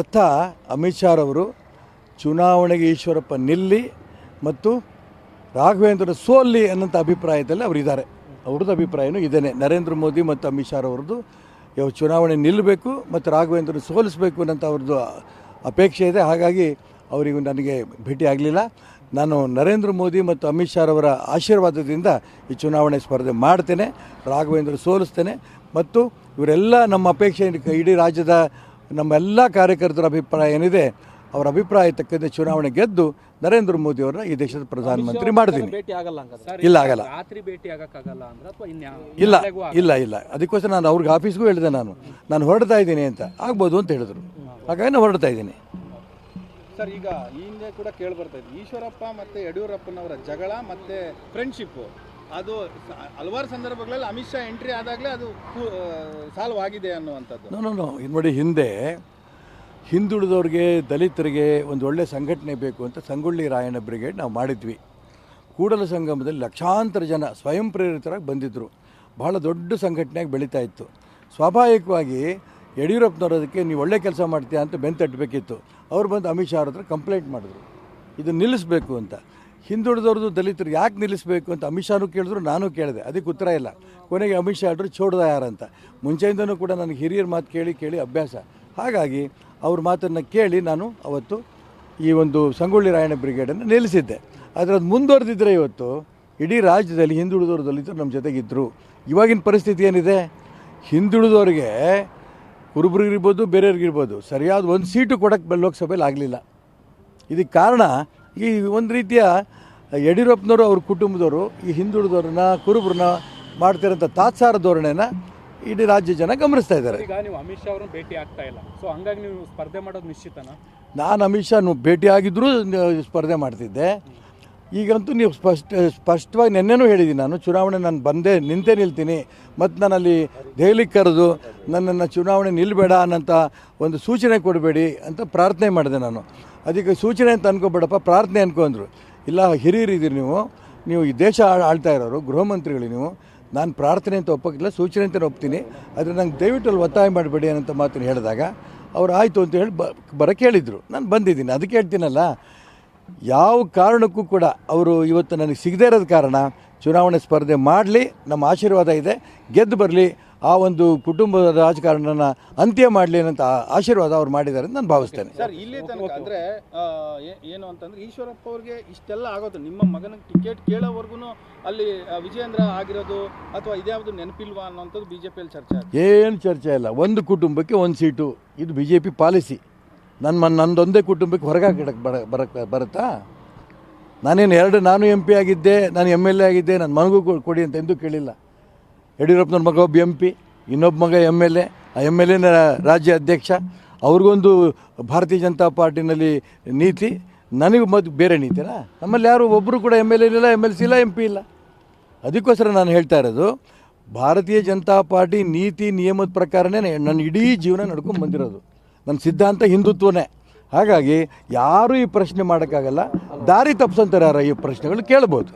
ಅರ್ಥ ಅಮಿತ್ ಶಾ ಅವರು ಚುನಾವಣೆಗೆ ಈಶ್ವರಪ್ಪ ನಿಲ್ಲಿ ಮತ್ತು ರಾಘವೇಂದ್ರ ಸೋಲ್ಲಿ ಅನ್ನೋಂಥ ಅಭಿಪ್ರಾಯದಲ್ಲಿ ಅವರಿದ್ದಾರೆ. ಅವ್ರದ್ದು ಅಭಿಪ್ರಾಯನೂ ಇದೇನೆ. ನರೇಂದ್ರ ಮೋದಿ ಮತ್ತು ಅಮಿತ್ ಶಾ ಅವರದ್ದು ಇವಾಗ ಚುನಾವಣೆ ನಿಲ್ಲಬೇಕು ಮತ್ತು ರಾಘವೇಂದ್ರ ಸೋಲಿಸಬೇಕು ಅನ್ನೋಂಥ ಅವ್ರದ್ದು ಅಪೇಕ್ಷೆ ಇದೆ. ಹಾಗಾಗಿ ಅವರಿಗೂ ನನಗೆ ಭೇಟಿ ಆಗಲಿಲ್ಲ. ನಾನು ನರೇಂದ್ರ ಮೋದಿ ಮತ್ತು ಅಮಿತ್ ಶಾ ಅವರ ಆಶೀರ್ವಾದದಿಂದ ಈ ಚುನಾವಣೆ ಸ್ಪರ್ಧೆ ಮಾಡ್ತೇನೆ. ರಾಘವೇಂದ್ರ ಸೋಲಿಸ್ತೇನೆ. ಮತ್ತು ಇವರೆಲ್ಲ ನಮ್ಮ ಅಪೇಕ್ಷೆ ಇಡೀ ರಾಜ್ಯದ ನಮ್ಮೆಲ್ಲ ಕಾರ್ಯಕರ್ತರ ಅಭಿಪ್ರಾಯ ಏನಿದೆ ಅವರ ಅಭಿಪ್ರಾಯ ತಕ್ಕಂತೆ ಚುನಾವಣೆ ಗೆದ್ದು ನರೇಂದ್ರ ಮೋದಿ ಅವರನ್ನ ಈ ದೇಶದ ಪ್ರಧಾನಮಂತ್ರಿ ಮಾಡ್ತೀನಿ. ಇಲ್ಲ ಆಗಲ್ಲ. ಇಲ್ಲ ಇಲ್ಲ ಇಲ್ಲ. ಅದಕ್ಕೋಸ್ಕರ ನಾನು ಅವ್ರಿಗೆ ಆಫೀಸ್ಗೂ ಹೇಳಿದೆ ನಾನು. ನಾನು ಹೊರಡ್ತಾ ಇದ್ದೀನಿ ಅಂತ. ಆಗ್ಬೋದು ಅಂತ ಹೇಳಿದ್ರು. ಹಾಗಾಗಿ ನಾನು ಹೊರಡ್ತಾ ಇದ್ದೀನಿ. ಸರ್ ಈಗ ಈ ಹಿಂದೆ ಕೂಡ ಕೇಳಿ ಬರ್ತಾ ಇದ್ದೀನಿ ಈಶ್ವರಪ್ಪ ಮತ್ತೆ ಯಡಿಯೂರಪ್ಪನವರ ಜಗಳ ಮತ್ತೆ ಫ್ರೆಂಡ್ಶಿಪ್ ಅದು ಹಲವಾರು ಸಂದರ್ಭಗಳಲ್ಲಿ ಅಮಿತ್ ಶಾ ಎಂಟ್ರಿ ಆದಾಗಲೇ ಅದು ಸಾಲ್ವ್ ಆಗಿದೆ ಅನ್ನುವಂಥದ್ದು. ನೋ ನೋ ನೋ ಇದು ನೋಡಿ ಹಿಂದೆ ಹಿಂದುಳಿದವ್ರಿಗೆ, ದಲಿತರಿಗೆ ಒಂದು ಒಳ್ಳೆ ಸಂಘಟನೆ ಬೇಕು ಅಂತ ಸಂಗೊಳ್ಳಿ ರಾಯಣ್ಣ ಬ್ರಿಗೇಡ್ ನಾವು ಮಾಡಿದ್ವಿ. ಕೂಡಲ ಸಂಗಮದಲ್ಲಿ ಲಕ್ಷಾಂತರ ಜನ ಸ್ವಯಂ ಪ್ರೇರಿತರಾಗಿ ಬಂದಿದ್ದರು ಬಹಳ ದೊಡ್ಡ ಸಂಘಟನೆಯಾಗಿ ಬೆಳೀತಾ ಇತ್ತು. ಸ್ವಾಭಾವಿಕವಾಗಿ ಯಡಿಯೂರಪ್ಪನವ್ರು ಅದಕ್ಕೆ ನೀವು ಒಳ್ಳೆ ಕೆಲಸ ಮಾಡ್ತೀಯಾ ಅಂತ ಬೆಂತಟ್ಟಬೇಕಿತ್ತು. ಅವ್ರು ಬಂದು ಅಮಿತ್ ಶಾ ಅವ್ರ ಹತ್ರ ಕಂಪ್ಲೇಂಟ್ ಮಾಡಿದ್ರು. ಇದು ನಿಲ್ಲಿಸಬೇಕು ಅಂತ. ಹಿಂದುಳಿದವ್ರದ್ದು ದಲಿತರು ಯಾಕೆ ನಿಲ್ಲಿಸಬೇಕು ಅಂತ ಅಮಿತ್ ಶಾನು ಕೇಳಿದ್ರು, ನಾನು ಕೇಳಿದೆ. ಅದಕ್ಕೆ ಉತ್ತರ ಇಲ್ಲ. ಕೊನೆಗೆ ಅಮಿತ್ ಶಾ ಹೇಳ್ರು ಚೋಡ್ದ ಯಾರಂತ ಮುಂಚೆಯಿಂದನೂ ಕೂಡ ನನಗೆ ಹಿರಿಯರ ಮಾತು ಕೇಳಿ ಕೇಳಿ ಅಭ್ಯಾಸ. ಹಾಗಾಗಿ ಅವ್ರ ಮಾತನ್ನು ಕೇಳಿ ನಾನು ಅವತ್ತು ಈ ಒಂದು ಸಂಗೊಳ್ಳಿ ರಾಯಣ್ಣ ಬ್ರಿಗೇಡನ್ನು ನಿಲ್ಲಿಸಿದ್ದೆ. ಆದರೆ ಅದು ಮುಂದುವರೆದಿದ್ದರೆ ಇವತ್ತು ಇಡೀ ರಾಜ್ಯದಲ್ಲಿ ಹಿಂದುಳಿದವರು ದಲಿತರು ನಮ್ಮ ಜೊತೆಗಿದ್ದರು ಇವಾಗಿನ ಪರಿಸ್ಥಿತಿ ಏನಿದೆ? ಹಿಂದುಳಿದವ್ರಿಗೆ ಕುರುಬರಿಗಿರ್ಬೋದು, ಬೇರೆಯವ್ರಿಗಿರ್ಬೋದು, ಸರಿಯಾದ ಒಂದು ಸೀಟು ಕೊಡೋಕ್ಕೆ ಲೋಕಸಭೆಯಲ್ಲಿ ಆಗಲಿಲ್ಲ. ಇದಕ್ಕೆ ಕಾರಣ ಈ ಒಂದು ರೀತಿಯ ಯಡಿಯೂರಪ್ಪನವರು ಅವ್ರ ಕುಟುಂಬದವರು ಈ ಹಿಂದುಳಿದವ್ರನ್ನ ಕುರುಬರನ್ನ ಮಾಡ್ತಿರೋಂಥ ತಾತ್ಸಾರ ಧೋರಣೆನ ಇಡೀ ರಾಜ್ಯ ಜನ ಗಮನಿಸ್ತಾ ಇದ್ದಾರೆ. ಈಗ ನೀವು ಅಮಿತ್ ಶಾ ಅವ್ರನ್ನ ಭೇಟಿ ಆಗ್ತಾ ಇಲ್ಲ. ಸೊ ಹಂಗಾಗಿ ನೀವು ಸ್ಪರ್ಧೆ ಮಾಡೋದು ನಿಶ್ಚಿತನಾ? ನಾನು ಅಮಿತ್ ಶಾ ನೀವು ಭೇಟಿಯಾಗಿದ್ದರೂ ಸ್ಪರ್ಧೆ ಮಾಡ್ತಿದ್ದೆ. ಈಗಂತೂ ನೀವು ಸ್ಪಷ್ಟ ಸ್ಪಷ್ಟವಾಗಿ ನಿನ್ನೆನೂ ಹೇಳಿದ್ದೀನಿ ನಾನು ಚುನಾವಣೆ ನಾನು ಬಂದೇ ನಿಂತೇ ನಿಲ್ತೀನಿ. ಮತ್ತು ನಾನಲ್ಲಿ ದೆಹಲಿಗೆ ಕರೆದು ನನ್ನನ್ನು ಚುನಾವಣೆ ನಿಲ್ಲಬೇಡ ಅನ್ನೋಂಥ ಒಂದು ಸೂಚನೆ ಕೊಡಬೇಡಿ ಅಂತ ಪ್ರಾರ್ಥನೆ ಮಾಡಿದೆ ನಾನು. ಅದಕ್ಕೆ ಸೂಚನೆ ಅಂತ ಅನ್ಕೋಬೇಡಪ್ಪ, ಪ್ರಾರ್ಥನೆ ಅನ್ಕೊಂಡ್ರು ಇಲ್ಲ ಹಿರಿಯರಿದ್ದೀರಿ ನೀವು. ನೀವು ಈ ದೇಶ ಆಳ್ತಾ ಇರೋರು, ಗೃಹ ಮಂತ್ರಿಗಳು ನೀವು. ನಾನು ಪ್ರಾರ್ಥನೆ ಅಂತ ಒಪ್ಪಕ್ಕಿಲ್ಲ, ಸೂಚನೆ ಅಂತ ಒಪ್ತೀನಿ. ಆದರೆ ನಂಗೆ ದಯವಿಟ್ಟು ಅಲ್ಲಿ ಒತ್ತಾಯ ಮಾಡಬೇಡಿ ಅನ್ನೋಂಥ ಮಾತನ್ನು ಹೇಳಿದಾಗ, ಅವ್ರು ಆಯಿತು ಅಂತ ಹೇಳಿ ಬ ಬರೋಕ್ಕೆ ಹೇಳಿದರು ನಾನು ಬಂದಿದ್ದೀನಿ. ಅದಕ್ಕೆ ಹೇಳ್ತೀನಲ್ಲ, ಯಾವ ಕಾರಣಕ್ಕೂ ಕೂಡ ಅವರು ಇವತ್ತು ನನಗೆ ಸಿಗದೇ ಇರೋದ ಕಾರಣ, ಚುನಾವಣೆ ಸ್ಪರ್ಧೆ ಮಾಡಲಿ, ನಮ್ಮ ಆಶೀರ್ವಾದ ಇದೆ, ಗೆದ್ದು ಬರಲಿ ಆ ಒಂದು ಕುಟುಂಬದ ರಾಜಕಾರಣನ ಅಂತ್ಯ ಮಾಡಲಿ ಅಂತ ಆಶೀರ್ವಾದ ಅವ್ರು ಮಾಡಿದ್ದಾರೆ ನಾನು ಭಾವಿಸ್ತೇನೆ. ಸರ್ ಇಲ್ಲಿ ತನಕ ಅಂದ್ರೆ ಏನು ಅಂತಂದ್ರೆ ಈಶ್ವರಪ್ಪ ಅವ್ರಿಗೆ ಇಷ್ಟೆಲ್ಲ ಆಗೋದು. ನಿಮ್ಮ ಮಗನಿಗೆ ಟಿಕೆಟ್ ಕೇಳೋವರೆಗೂ ಅಲ್ಲಿ ವಿಜಯೇಂದ್ರ ಆಗಿರೋದು ಅಥವಾ ಇದ್ಯಾವುದು ನೆನಪಿಲ್ವಾ ಅನ್ನೋಂಥದ್ದು ಬಿಜೆಪಿಯಲ್ಲಿ ಚರ್ಚೆ ಏನು ಚರ್ಚೆ ಇಲ್ಲ. ಒಂದು ಕುಟುಂಬಕ್ಕೆ ಒಂದು ಸೀಟು ಇದು ಬಿ ಜೆ ಪಿ ಪಾಲಿಸಿ ನನ್ನ ನಂದೊಂದೇ ಕುಟುಂಬಕ್ಕೆ ಹೊರಗಾಕಿಡಕ್ಕೆ ಬರ ಬರಕ್ಕೆ ಬರುತ್ತಾ? ನಾನೇನು ಎರಡು ನಾನು ಎಂ ಪಿ ಆಗಿದ್ದೆ ನಾನು ಎಂ ಎಲ್ ಎ ಆಗಿದ್ದೆ ನನ್ನ ಮನಗೂ ಕೊಡಿ ಅಂತ ಎಂದೂ ಕೇಳಿಲ್ಲ. ಯಡಿಯೂರಪ್ಪನವ್ರ ಮಗ ಒಬ್ಬ ಎಂ ಪಿ, ಇನ್ನೊಬ್ಬ ಮಗ ಎಂ ಎಲ್ ಎ. ಆ ಎಂ ಎಲ್ ಎನ ರಾಜ್ಯ ಅಧ್ಯಕ್ಷ. ಅವ್ರಿಗೊಂದು ಭಾರತೀಯ ಜನತಾ ಪಾರ್ಟಿನಲ್ಲಿ ನೀತಿ, ನನಗೆ ಮತ್ತು ಬೇರೆ ನೀತಿನಾ ನಮ್ಮಲ್ಲಿ ಯಾರು ಒಬ್ಬರು ಕೂಡ ಎಂ ಎಲ್ ಎ ಇಲ್ಲ ಎಂ ಎಲ್ ಸಿ ಇಲ್ಲ, ಎಂ ಪಿ ಇಲ್ಲ. ಅದಕ್ಕೋಸ್ಕರ ನಾನು ಹೇಳ್ತಾ ಇರೋದು, ಭಾರತೀಯ ಜನತಾ ಪಾರ್ಟಿ ನೀತಿ, ನಿಯಮದ ಪ್ರಕಾರನೇ ನನ್ನ ಇಡೀ ಜೀವನ ನಡ್ಕೊಂಡು ಬಂದಿರೋದು. ನನ್ನ ಸಿದ್ಧಾಂತ ಹಿಂದುತ್ವನೇ. ಹಾಗಾಗಿ ಯಾರೂ ಈ ಪ್ರಶ್ನೆ ಮಾಡೋಕ್ಕಾಗಲ್ಲ, ದಾರಿ ತಪ್ಪಿಸಂತಾರೆ ಈ ಪ್ರಶ್ನೆಗಳು ಕೇಳ್ಬೋದು.